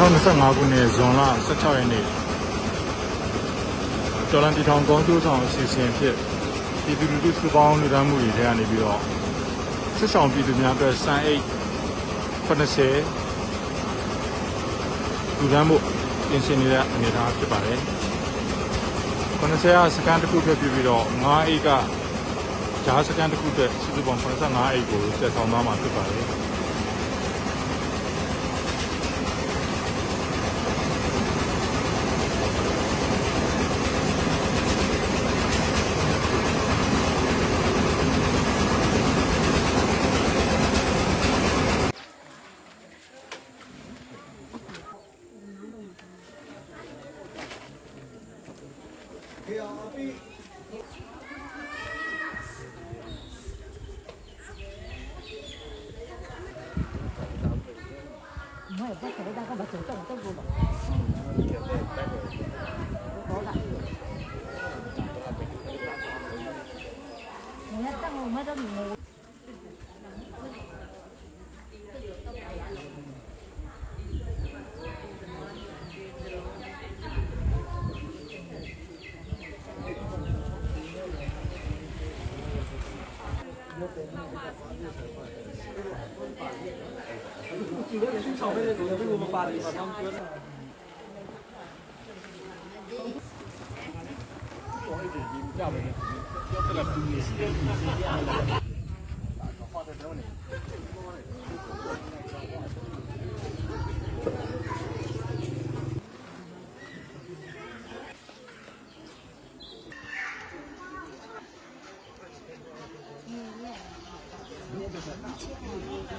2025ခုနှစ်ဇွန်လ16ရက်နေ့ကျော်လန်တီထောင်ကောင်းကျိုးဆောင်အစီအစဉ်ဖြစ်ပြည်သူလူထုစုပေါင်းလူဒန်းမှုတွေထဲကနေပြီးတော့စစ်ဆောင်ပြည်သူများအတွက်စံအိတ်80လူဒန်းမှုပြင်ဆင်နေတဲ့အနေအထားဖြစ်ပါတယ်80ကစကန်တစ်ခုပြပြပြီးတော့9အိတ်ကဂျားစကန်တစ်ခုအတွက်စုစုပေါင်း85အိတ်ကိုဆက်ဆောင်သွားမှာဖြစ်ပါတယ် 我也不知道，我不知道，我都不知道。我讲了，我讲了，我讲了，我讲了，我讲了，我讲了，我讲了，我讲了，我讲了，我讲了，我讲， ကြောက်တယ်ကြောက်တယ်ကူနေစီးရဲကူစီးရဲ สวัสดี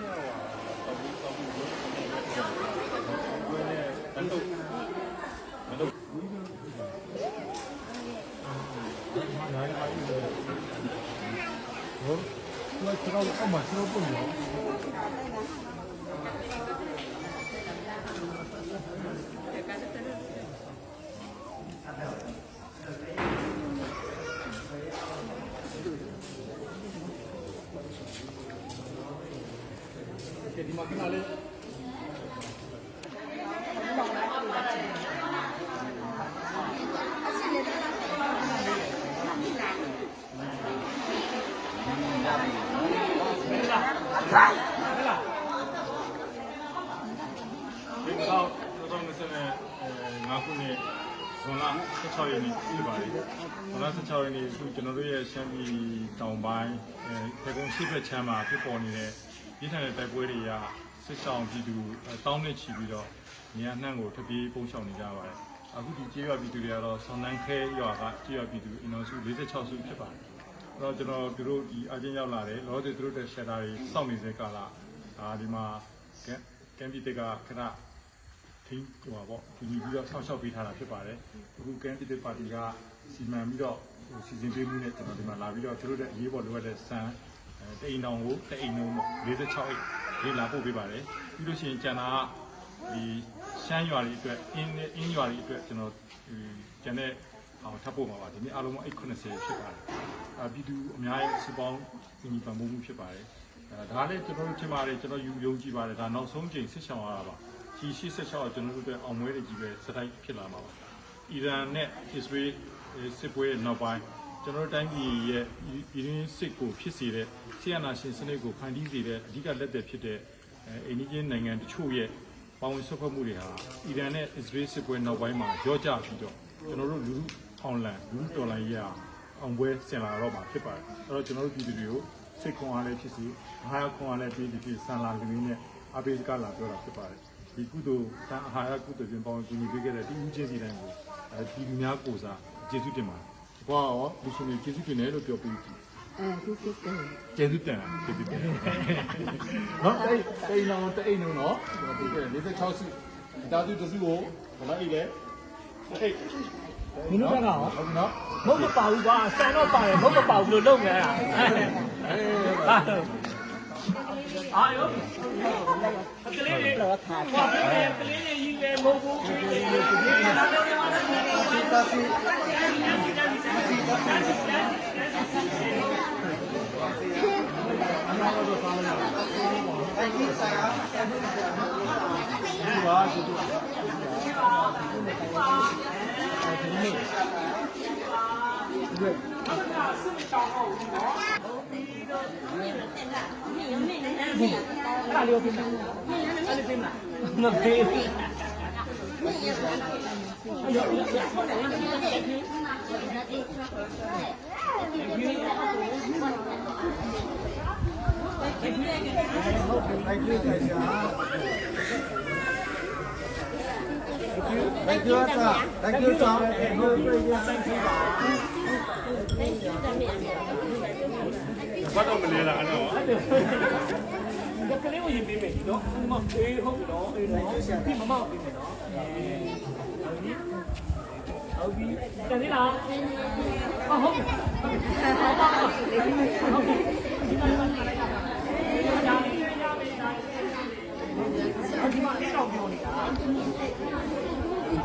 ค 这里。 ဒီ တော့တော့မစနဲ့ငါခုနှစ်ဇွန်လ16ရက်နေ့ပြပါတယ်ဇွန်လ16ရက်နေ့သူကျွန်တော်တို့ရဲ့ရှမ်းပြည်တောင်ပိုင်းအဲခေကုန်းရှိဘက်ချမ်းမှာဖြစ်ပေါ်နေတဲ့ပြည်ထန်တဲ့တိုက်ပွဲတွေကစစ်ဆောင်ပြည်သူတောင်းနဲ့ချီပြီးတော့နေရာနှံ့ကိုထပ်ပြေးပုံရှောင်နေကြပါတယ်အခုဒီကြေးရွာပြည်သူတွေကတော့ဆောင်းနှန်းခဲရွာကကြေးရွာပြည်သူအင်တော်စု46စုဖြစ်ပါတယ်အဲ့ တော့ကျွန်တော်တို့ဒီအချင်းရောက်လာတယ်လောဆယ်သူတို့တဲ့ shelter တွေစောင့်နေတဲ့ကာလအာဒီမှာကမ်ပီတက်ကခဏထိဟိုပါပေါ့ဒီပြီးတော့ဆောက်ရှောက်ပေးထားတာဖြစ်ပါတယ်အခုကန်တီတစ်ပါတီကစီမံပြီးတော့ဟိုစီစဉ်ပေးမှုနဲ့ကျွန်တော်ဒီမှာလာပြီးတော့သူတို့တဲ့အရေးပေါ်လိုအပ်တဲ့စံအဲတိန်တောင်ကိုတိန်နှုံး46အိတ်လေးလာပို့ပေးပါတယ်ပြီးလို့ရှိရင်ကျန်တာကဒီရှမ်းရွာတွေအတွက်အင်းနဲ့အင်းရွာတွေအတွက်ကျွန်တော်ဒီကျန်တဲ့ အောင်ထပ်ပို့မှာပါဒီနေ့အားလုံးအိတ်80ဖြစ်ပါတယ်အပြည်သူအများကြီးစပေါင်းစီမံပံ့ပိုးမှုဖြစ်ပါတယ်အဲဒါလည်းကျွန်တော်တို့ထင်ပါတယ်ကျွန်တော်ယူယုံကြည်ပါတယ်ဒါနောက်ဆုံးချိန်စစ်ဆောင်ရတာပါဒီ86ကျွန်တော်တို့အတွက်အောင်မွေးတွေကြီးပဲစတိုက်ဖြစ်လာမှာပါအီရန်နဲ့အစ္စရေးစစ်ပွဲနောက်ပိုင်းကျွန်တော်တို့တိုင်းပြည်ရဲ့ပြည်ရင်းစစ်ကိုဖြစ်စေတဲ့ဆီယနာရှင်စနစ်ကိုဖန်တီးစေတဲ့အဓိကလက်သက်ဖြစ်တဲ့အိန္ဒိယနိုင်ငံတချို့ရဲ့ပါဝင်ဆွတ်ဖက်မှုတွေဟာအီရန်နဲ့အစ္စရေးစစ်ပွဲနောက်ပိုင်းမှာကြော့ကျပြီးတော့ကျွန်တော်တို့လူလူ အောင်လံလူတော်လိုင်းရအောင်ပွဲဆင်လာတော့မှာဖြစ်ပါတယ်အဲ့တော့ကျွန်တော်တို့ပြည်သူတွေကိုစိတ်ခွန်အားလည်းဖြစ်စီအာဟာရခွန်အားလည်းပြည်သူပြည်ဆန်လာကလေးနဲ့အပိစကလာပြောတာဖြစ်ပါတယ်ဒီကုသိုလ်တန်အာဟာရကုသိုလ်ပြင်ပေါင်းကူညီပေးခဲ့တဲ့ဒီဦးချင်းစီတိုင်းကိုအဲဒီလူများကိုစားကျေးဇူးတင်ပါတယ်ဘွားရောလူရှင်တွေကျေးဇူးတင်တယ်လို့ပြောပြီးအဲဒီကိစ္စကျေးဇူးတင်တာကျေးဇူးတင်နော်အဲ့တိန်အောင်တိန်အောင်နော်ဒီ46စုအတားသူတစုကိုဘယ်လိုက်လဲအဲ့ မင်းတို့ဘက်ကရောဟုတ်ပြီနော်မဟုတ်မပါဘူးကွာဆန်တော့ပါတယ်မဟုတ်မပါဘူးလို့လုပ်နေရတာအာယောကလေးလေးတော့ထားပါကလေးကလေးလေးကြီးလေးမဟုတ်ဘူးကလေးလေးကလေးလေးအဲ့ဒါလေးကိုပြင်မယ်အဲ့ဒါပြ Thứ hai. င်မလားမပေးဘူးကလေးကိုရင်ပေးမယ်နော်မပေးဟုတ်နော်အေးနော်ဒီမမောက်ပေးမယ်နော်ဟုတ်ပြီတကယ်လားဟုတ်ဟုတ်ဒီမှာလေးတော့ပြောနေတာဟုတ်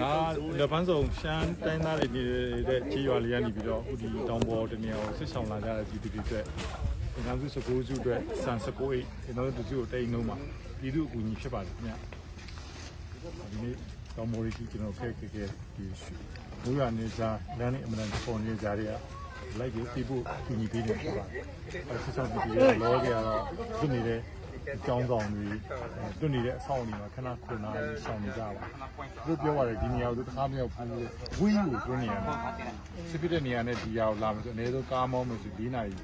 ဒါလက်ဖန်းဆောင်ရှမ်းတိုင်းသားတွေနေတဲ့ကြီးရွာလေးကနေပြီးတော့ဥဒီတောင်ပေါ်တနေရာကိုဆစ်ဆောင်လာကြတဲ့ပြည်သူတွေအတွက်ဒီကံစု19စုအတွက်စံ19အိတ်ကျွန်တော်တို့သူတို့တိန်လုံးမှာပြည်သူအကူအညီဖြစ်ပါတယ်ခင်ဗျဒီနေ့ တောင်ပေါ်ကြီးကျွန်တော်ဖက်ခဲ့ခဲ့ဒီဘိုးရနေကြလမ်းနဲ့အမှန်တန်ပေါ်နေကြတဲ့လိုက်ပြီးပြဖို့အကူအညီပေးနေဖြစ်ပါတယ်အဲဆစ်ဆောင်ပြည်တွေလောကရတော့သူနေတဲ့အကြောင်းဆောင်တွေတွနေတဲ့အဆောင်တွေမှာခဏခုနာလေးရှောင်နေကြပါသူပြောပါတယ်ဒီနေရာကိုတစ်ခါမရောက်ဘူးဝင်းကိုတွနေရတယ်စစ်ပြတဲ့နေရာနဲ့ဒီနေရာကိုလာမယ်ဆိုအနည်းဆုံးကားမောင်းမယ်ဆို၄နာရီ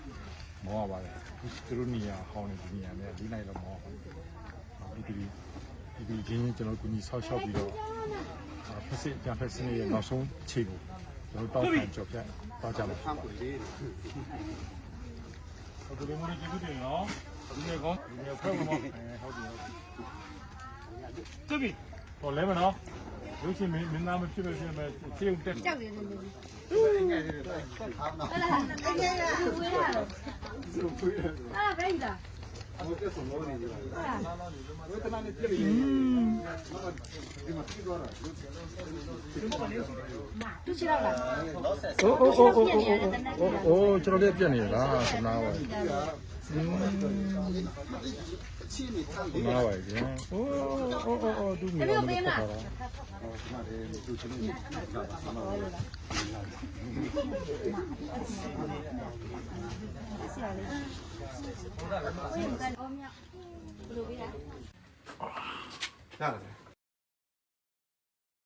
မောင်းရပါတယ်သူတို့နေရာဟောင်းနေဒီနေရာနဲ့၄နာရီတော့မောင်းအောင်ဒီဒီဒီ ဒီချင်းကျွန်တော်ကိုကြီးဆောက်ရှောက်ပြီးတော့ဖက်စစ်ကြံဖက်စနေရဲ့နောက်ဆုံးခြေကိုကျွန်တော်တောက်ခံကြော်ပြတ်တော့ကြပါဟုတ်ကဲ့ဟုတ်တယ်မလို့ကြည့်ကြည့်နော်ဒီနေ့ကောဒီနေ့ဖက်မမောဟုတ်တယ်ဟုတ်တယ်ပြီဟောလဲမနော်လူချင်းမင်းမင်းသားမဖြစ်ပဲဖြစ်ပဲခြေုံတက် ကြောက်တယ်နေနေဟုတ်လားအဲ့ဒါဘယ်လာ သူချီတော့လားအိုးအိုးအိုးအိုးအိုးအိုးကျွန်တော်လည်းပြက်နေလားခဏပါ ခဏပါကျန်အိုးအိုးအိုးအိုးသူမြေတော့မပတ်တာအော်မြောက်ဘယ်လိုပေးလဲရတယ်